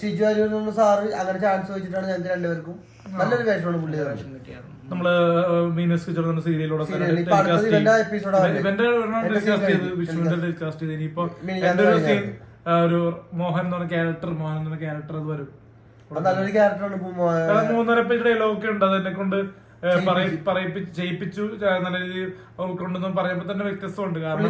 Shiju Aroor sir അങ്ങനെ chance വെച്ചിട്ടാണ് ഞങ്ങൾക്ക് രണ്ടുപേർക്കും നല്ലൊരു വേഷമാണ് പുള്ളി. നമ്മൾ മീനസ് ഇനിയിപ്പോ എന്റെ ഒരു സീൻ കഴിഞ്ഞായിരുന്നു. ഒരു മോഹൻ എന്ന് പറഞ്ഞ ക്യാരക്ടർ മോഹൻ എന്ന് പറഞ്ഞ ക്യാരക്ടർ അത് വരും. നല്ലൊരു ക്യാരക്ടറാണ് മൂന്നര പേജ് ഡയലോഗ് ഒക്കെ ഉണ്ട്. അതെന്നെ കൊണ്ട് ഏഹ്, നല്ല രീതിയിൽ ഉൾക്കൊണ്ടെന്നും പറയുമ്പോ തന്നെ വ്യത്യസ്തമുണ്ട്. കാരണം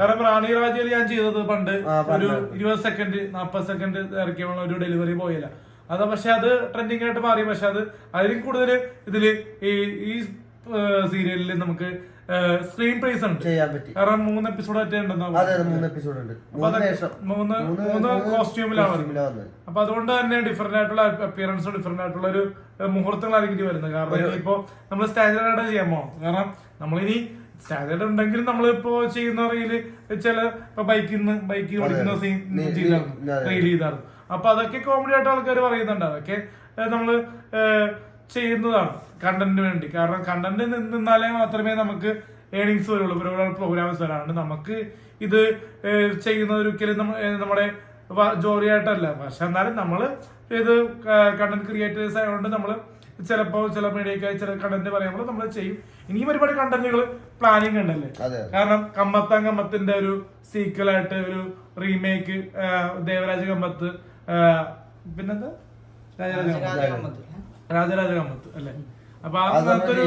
കാരണം റാണി രാജയിൽ ഞാൻ ചെയ്തത് പണ്ട് ഒരു ഇരുപത് സെക്കൻഡ് നാപ്പത് സെക്കൻഡ് ഇറക്കിയുള്ള ഒരു ഡെലിവറി പോയില്ല. അത് പക്ഷെ അത് ട്രെൻഡിങ് ആയിട്ട് മാറി. പക്ഷെ അത് അതിലും കൂടുതൽ ഇതിൽ ഈ ഈ സീരിയലിൽ നമുക്ക് സ്ക്രീൻ പ്രൈസ് ഉണ്ട്. ചെയ്യാൻ പറ്റി. കാരണം മൂന്ന് എപ്പിസോഡ് അതെ മൂന്ന് എപ്പിസോഡ് ഉണ്ട്. മൂന്ന് മൂന്ന് കോസ്റ്റ്യൂമിലാണ് അപ്പൊ അതുകൊണ്ട് തന്നെ ഡിഫറെന്റ് ആയിട്ടുള്ള അപ്പിയറൻസ് ഡിഫറെന്റ് ആയിട്ടുള്ള ഒരു മുഹൂർത്തങ്ങളായിരിക്കും വരുന്നത്. കാരണം ഇപ്പോ നമ്മൾ സ്റ്റാൻഡേർഡ് ആയിട്ട് ചെയ്യാമോ കാരണം നമ്മളിനി സ്റ്റാൻഡേർഡ് ഉണ്ടെങ്കിലും നമ്മളിപ്പോ ചെയ്യുന്ന റീൽ ചില ഇപ്പൊ ബൈക്കിൽ നിന്ന് ബൈക്ക് ഓടിക്കുന്ന സീൻ ചെയ്തായിരുന്നു റീൽ ചെയ്തായിരുന്നു അപ്പൊ അതൊക്കെ കോമഡി ആയിട്ട് ആൾക്കാർ പറയുന്നുണ്ട്. അതൊക്കെ നമ്മൾ ചെയ്യുന്നതാണ് കണ്ടന്റിന് വേണ്ടി. കാരണം കണ്ടന്റ് നിന്നാലേ മാത്രമേ നമുക്ക് ഏണിങ്സ് വരുള്ളൂ. ഒരുപാട് പ്രോഗ്രാംസ് വരാറുണ്ട് നമുക്ക് ഇത് ചെയ്യുന്നത് ഒരിക്കലും നമ്മുടെ ജോലിയായിട്ടല്ല. പക്ഷെ എന്നാലും നമ്മൾ ഇത് കണ്ടന്റ് ക്രിയേറ്റേഴ്സ് ആയതുകൊണ്ട് നമ്മൾ ചിലപ്പോ ചില മീഡിയക്കായി ചില കണ്ടന്റ് പറയുമ്പോൾ നമ്മൾ ചെയ്യും. ഇനിയും ഒരുപാട് കണ്ടന്റുകൾ പ്ലാനിങ് ഉണ്ടല്ലേ? കാരണം കമ്പത്താൻ കമ്മത്തിന്റെ ഒരു സീക്വലായിട്ട് ഒരു റീമേക്ക് ദേവരാജ കമ്മത്ത് ആ, പിന്നെന്താ? രാജരാജ കമ്മത്ത്. രാജരാജ കമ്മത്ത് അല്ലേ? അപ്പൊ അത് നമ്മൾ അങ്ങനത്തെ ഒരു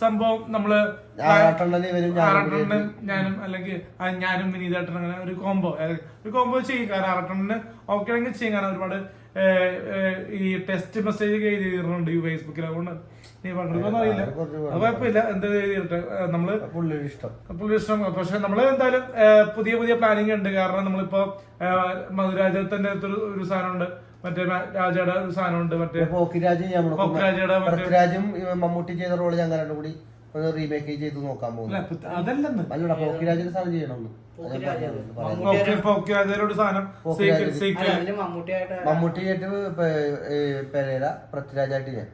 സംഭവം നമ്മൾ ഞാനും അല്ലെങ്കിൽ ഞാനും വിനീതേട്ടൻ അങ്ങനെ ഒരു കോംബോ ഒരു കോംബോ ചെയ്യും. കാരണം ആറട്ടണ്ണന് ഓക്കെ ആണെങ്കിൽ ചെയ്യും. കാരണം ഒരുപാട് ഈ ടെസ്റ്റ് മെസ്സേജ് ചെയ്തിട്ടുണ്ട് ഈ ഫേസ്ബുക്കിൽ അതുകൊണ്ട് നീ പങ്കെടുക്കൊന്നും അറിയില്ല. അത് കുഴപ്പമില്ല. എന്ത് എഴുതിയിട്ട് നമ്മൾ പുള്ളിയുടെ ഇഷ്ടം. പുള്ളി ഇഷ്ടം. പക്ഷെ നമ്മൾ എന്തായാലും പുതിയ പുതിയ പ്ലാനിങ് ഉണ്ട്. കാരണം നമ്മളിപ്പോ മധുരാജത്തിന്റെ അടുത്തൊരു ഒരു സാധനമുണ്ട്. മറ്റേ രാജയുടെ ഒരു സാധനമുണ്ട്. മറ്റേ പോക്കിരാജും പൃഥ്വിരാജും മമ്മൂട്ടി ചെയ്ത റോൾ ഞാൻ കൂടി ഒന്ന് റീമേക്ക് ചെയ്ത് നോക്കാൻ പോകുന്നു. അതല്ലെന്ന്. അല്ലടാ പോക്കിരാജിന്റെ സാധനം ചെയ്യണമെന്ന് ഒരു മമ്മൂട്ടി ആയിട്ട് പെരേര പൃഥ്വിരാജായിട്ട് ഞാൻ.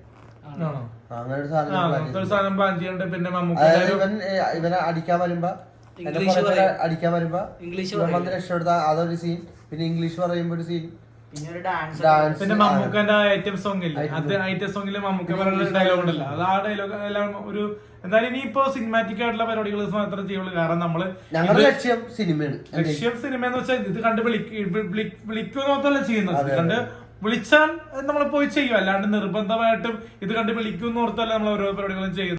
അങ്ങനെ ഒരു സാധനം ഒരു പ്ലാൻ ചെയ്യണ്ട്. പിന്നെ മമ്മൂക്ക അതായത് ഇവൻ ഇവനെ അടിക്കാൻ വരുമ്പോ അടിക്കാൻ വരുമ്പോ ഇംഗ്ലീഷ്. രക്ഷപ്പെടുത്ത അതൊരു സീൻ പിന്നെ ഇംഗ്ലീഷ് പറയുമ്പോ ഒരു സീൻ പിന്നെ ഒരു ഡാൻസ് പിന്നെ മമ്മൂക്കന്റെ ഐറ്റം സോങ് ഇല്ലേ? അത് ഐറ്റം സോങ്ങിൽ മമ്മൂക്ക പറയുന്ന ഡയലോഗ് ഉണ്ടല്ലോ. അത് ആ ഡയലോഗ് എല്ലാം ഒരു എന്തായാലും ഇപ്പോ സിനിമാറ്റിക് ആയിട്ടുള്ള പരിപാടികൾ മാത്രമേ ചെയ്യുള്ളൂ. കാരണം നമ്മൾ ഞങ്ങളുടെ ലക്ഷ്യം സിനിമയാണ്. ലക്ഷ്യം സിനിമ എന്ന് വെച്ചാൽ ഇത് കണ്ട് വിളിക്കുക മാത്രമല്ല ചെയ്യുന്നത്. ഇത് കണ്ട് വിളിച്ചാൽ നമ്മൾ പോയി ചെയ്യും അല്ലാണ്ട് നിർബന്ധമായിട്ടും ഇത് കണ്ട് വിളിക്കും ഓർത്തല്ല നമ്മൾ ഓരോ പരിപാടികളും ചെയ്യുന്നത്.